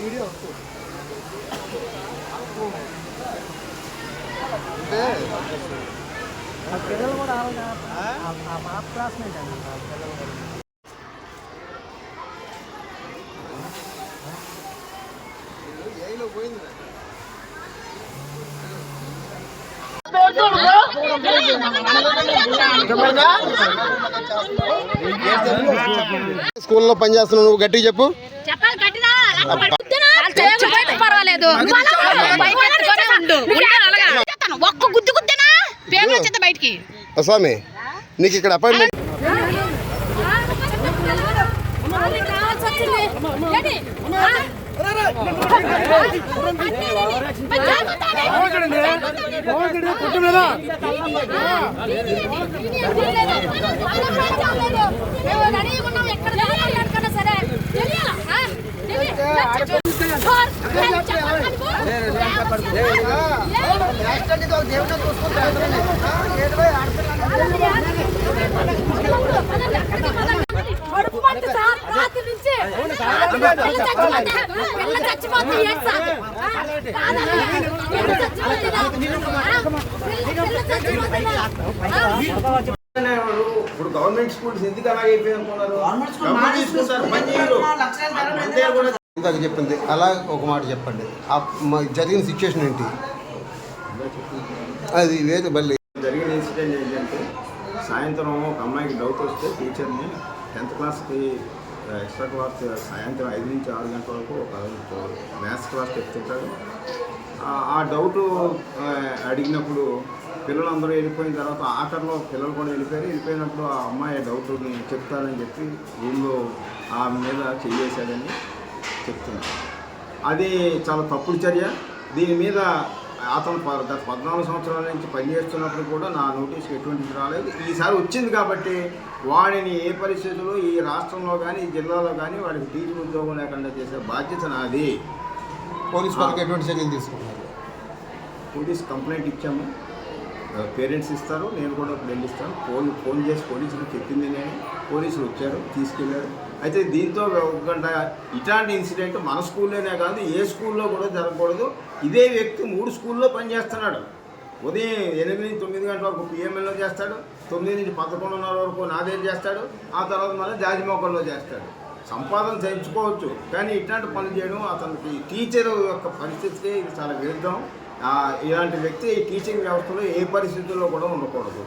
Video అంటే ఆ పిల్లలు కూడా ఆ- పాప క్లాస్మేట్ అండి. పిల్లలు కూడా. స్కూల్లో పనిచేస్తున్నావు నువ్వు గట్టిగా చెప్పు. స్వామి నీకు ఇక్కడ అపాయింట్మెంట్ ఇప్పుడు గవర్నమెంట్ స్కూల్స్ ఎందుకు అలాగే చెప్పింది. అలా ఒక మాట చెప్పండి. జరిగిన సిచ్యుయేషన్ ఏంటి? అది వేరే బల్లి జరిగిన ఇన్సిడెంట్ ఏంటంటే సాయంత్రం ఒక అమ్మాయికి డౌట్ వస్తే టీచర్ని టెన్త్ క్లాస్కి ఎక్స్ట్రా క్లాస్ సాయంత్రం ఐదు నుంచి ఆరు గంటల వరకు ఒక మ్యాథ్స్ క్లాస్ చెప్తుంటారు. ఆ- డౌట్ అడిగినప్పుడు పిల్లలందరూ వెళ్ళిపోయిన తర్వాత ఆఖరిలో పిల్లలు కూడా వెళ్ళిపోయారు. వెళ్ళిపోయినప్పుడు ఆ అమ్మాయి డౌట్ని చెప్తానని చెప్పి రూమ్లో ఆమె మీద చెయ్యేశాడని చెప్తున్నారు. అది చాలా తప్పుడు చర్య. దీని మీద అతను గత పద్నాలుగు సంవత్సరాల నుంచి పనిచేస్తున్నప్పుడు కూడా నా నోటీస్కి ఎటువంటిది రాలేదు. ఈసారి వచ్చింది కాబట్టి వాడిని ఏ పరిస్థితుల్లో ఈ రాష్ట్రంలో కానీ ఈ జిల్లాలో కానీ వాడికి టీచర్ ఉద్యోగం లేకుండా చేసే బాధ్యత నాది. పోలీస్ వాళ్ళకి ఎటువంటి చర్యలు తీసుకున్నారు పోలీస్ కంప్లైంట్ ఇచ్చాము. పేరెంట్స్ ఇస్తారు నేను కూడా ఇప్పుడు వెళ్ళిస్తాను ఫోన్ ఫోన్ చేసి పోలీసులకు చెప్పింది నేను. పోలీసులు వచ్చారు తీసుకెళ్ళారు. అయితే దీంతో ఒక గంట ఇట్లాంటి ఇన్సిడెంట్ మన స్కూల్లోనే కాదు ఏ స్కూల్లో కూడా జరగకూడదు. ఇదే వ్యక్తి మూడు స్కూల్లో పనిచేస్తున్నాడు. ఉదయం ఎనిమిది నుంచి తొమ్మిది గంటల వరకు పిఎంఎల్లో చేస్తాడు తొమ్మిది నుంచి పదకొండున్నర వరకు నాదేం చేస్తాడు ఆ తర్వాత మళ్ళీ జాజిమోకల్లో చేస్తాడు. సంపాదన చేయించుకోవచ్చు కానీ ఇట్లాంటి పనులు చేయడం అతనికి టీచర్ యొక్క పరిస్థితికి ఇది చాలా విరుద్ధం. ఇలాంటి వ్యక్తి టీచింగ్ వ్యవస్థలో ఏ పరిస్థితుల్లో కూడా ఉండకూడదు.